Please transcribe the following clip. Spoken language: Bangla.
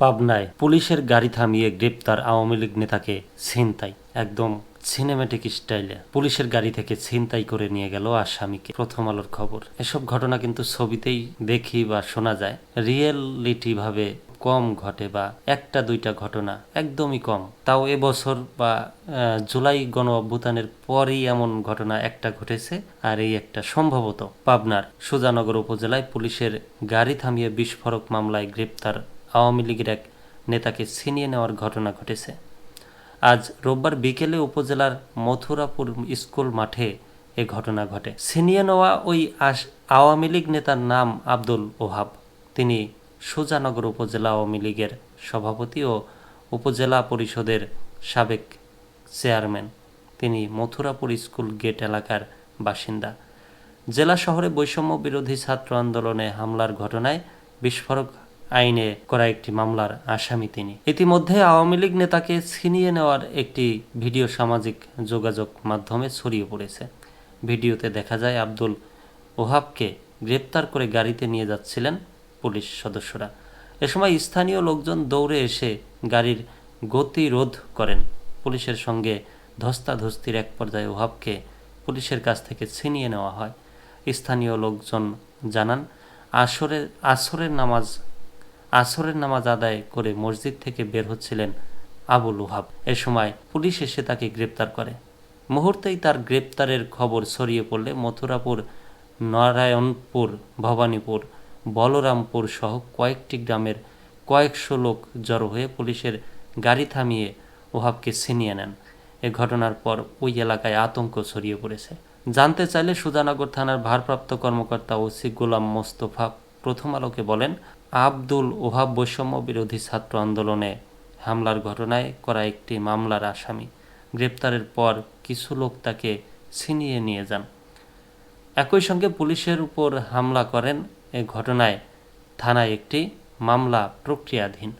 পাবনায় পুলিশের গাড়ি থামিয়ে গ্রেপ্তার আওয়ামী লীগ নেতাকে ছিনতাই, একদম সিনেমেটিক স্টাইলে পুলিশের গাড়ি থেকে ছিনতাই করে নিয়ে গেল আসামিকে। প্রথম আলোর খবর। এসব ঘটনা কিন্তু ছবিতেই দেখি বা শোনা যায়। রিয়েলিটি ভাবে কম ঘটে বা একটা দুইটা ঘটনা একদমই কম। তাও এবছর বা জুলাই গণ অভ্যুত্থানের পরই এমন ঘটনা একটা ঘটেছে আর এই একটা সম্ভবত পাবনার সুজানগর উপজেলায় পুলিশের গাড়ি থামিয়ে বিস্ফোরক মামলায় গ্রেপ্তার আওয়ামী লীগের এক নেতাকে ছিনিয়ে নেওয়ার ঘটনা ঘটেছে। আজ রোববার বিকেলে উপজেলার মথুরাপুর স্কুল মাঠে এ ঘটনা ঘটে। ছিনিয়ে নেওয়া ওই আওয়ামী লীগ নেতার নাম আব্দুল ওহাব। তিনি সুজানগর উপজেলা আওয়ামী লীগের সভাপতি ও উপজেলা পরিষদের সাবেক চেয়ারম্যান। তিনি মথুরাপুর স্কুল গেট এলাকার বাসিন্দা। জেলা শহরে বৈষম্য বিরোধী ছাত্র আন্দোলনে হামলার ঘটনায় বিস্ফোরক আইনে করা একটি মামলার আসামি তিনি। ইতিমধ্যে আওয়ামী লীগ নেতাকে ছিনিয়ে নেওয়ার একটি ভিডিও সামাজিক যোগাযোগ মাধ্যমে ছড়িয়ে পড়েছে। ভিডিওতে দেখা যায়, আব্দুল ওহাবকে গ্রেপ্তার করে গাড়িতে নিয়ে যাচ্ছিলেন পুলিশ সদস্যরা। এ সময় স্থানীয় লোকজন দৌড়ে এসে গাড়ির গতি রোধ করেন। পুলিশের সঙ্গে ধস্তাধস্তির এক পর্যায়ে ওহাবকে পুলিশের কাছ থেকে ছিনিয়ে নেওয়া হয়। স্থানীয় লোকজন জানান আসরের আসরের নামাজ আসরের নামাজ আদায় করে মসজিদ থেকে বের হচ্ছিলেন আবুল ওহাব এ সময় পুলিশ এসে তাকে গ্রেপ্তার করে। মুহূর্তেই তার গ্রেপ্তারের খবর ছড়িয়ে পড়লে মথুরাপুর, নারায়ণপুর, ভবানীপুর, বলরামপুর সহ কয়েকটি গ্রামের কয়েকশো লোক জড়ো হয়ে পুলিশের গাড়ি থামিয়ে ওহাবকে ছিনিয়ে নেন। এ ঘটনার পর ওই এলাকায় আতঙ্ক ছড়িয়ে পড়েছে। জানতে চাইলে সুজানগর থানার ভারপ্রাপ্ত কর্মকর্তা ওসি গোলাম মোস্তফা প্রথম আলোকে বলেন আব্দুল ওহাব বৈষম্য বিরোধী ছাত্র আন্দোলনে হামলার ঘটনায় করা একটি মামলার আসামি। গ্রেপ্তারের পর কিছু লোক তাকে ছিনিয়ে নিয়ে যান। একই সঙ্গে পুলিশের উপর হামলা করেন। এ ঘটনায় থানায় একটি মামলা প্রক্রিয়াধীন।